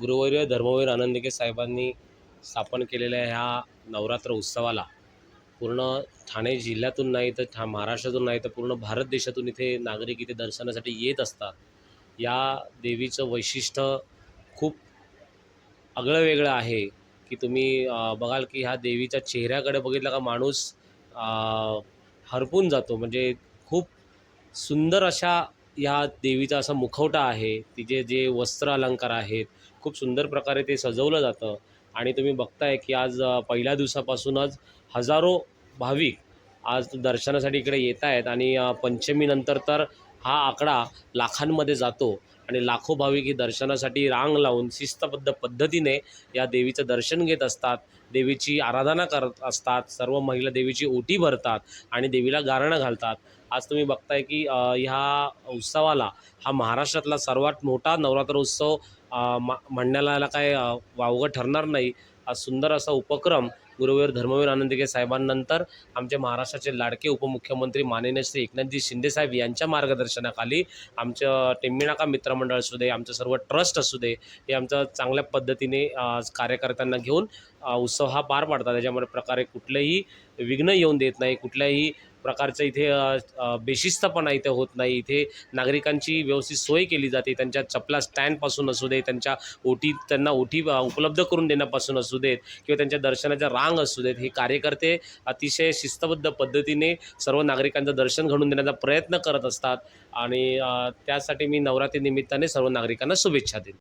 गुरुवर्य धर्मवीर आनंदिके साहेबांनी स्थापन केलेल्या ह्या नवरात्र उत्सवाला पूर्ण ठाणे जिल्ह्यातून नाही तर ठा महाराष्ट्रातून नाही तर पूर्ण भारत देशातून इथे नागरिक इथे दर्शनासाठी येत असतात. या देवीचं वैशिष्ट्य खूप आगळं वेगळं आहे की तुम्ही बघाल की ह्या देवीच्या चेहऱ्याकडे बघितलं का माणूस हरपून जातो. म्हणजे खूप सुंदर अशा या देवीचा असा मुखवटा आहे तिचे जे वस्त्र अलंकार आहेत खूप सुंदर प्रकारे ते सजवलं जातं. आणि तुम्ही बघताय की आज पहिल्या दिवसापासूनच हजारो भाविक आज दर्शनासाठी इकडे येत आहेत आणि पंचमीनंतर तर हा आकडा लाखांमध्ये जातो आणि लाखो भाविक ही दर्शनासाठी रांग लावून शिस्तबद्ध पद्धतीने या देवीचं दर्शन घेत असतात. देवीची आराधना करत असतात. सर्व महिला देवीची ओटी भरतात आणि देवीला गारणं घालतात. आज तुम्ही बघताय की ह्या उत्सवाला हा महाराष्ट्रातला सर्वात मोठा नवरात्र उत्सव मा म्हणण्याला काय वावगं ठरणार नाही. हा सुंदर असा उपक्रम गुरुवीर धर्मवीर आनंदिके साहेबांनंतर आमचे महाराष्ट्राचे लाडके उपमुख्यमंत्री माननीय श्री एकनाथजी शिंदेसाहेब यांच्या मार्गदर्शनाखाली आमचं टेंबिनाका मित्रमंडळ असू दे आमचं सर्व ट्रस्ट असू दे हे आमचं चांगल्या पद्धतीने कार्यकर्त्यांना घेऊन उत्सव हा पार पाडतात. त्याच्यामुळे प्रकारे कुठलेही विघ्न येऊन देत नाही. कुठल्याही प्रकारचं इथे बेशिस्तपणा इथे होत नाही. इथे नागरिकांची व्यवस्थित सोय केली जाते. त्यांच्या चपला स्टँडपासून असू दे त्यांच्या ओटी त्यांना ओटी उपलब्ध करून देण्यापासून असू देत किंवा त्यांच्या दर्शनाच्या रांग असू देत हे कार्यकर्ते अतिशय शिस्तबद्ध पद्धतीने सर्व नागरिकांचं दर्शन घडून देण्याचा प्रयत्न करत असतात. आणि त्यासाठी मी नवरात्री निमित्ताने सर्व नागरिकांना शुभेच्छा देईन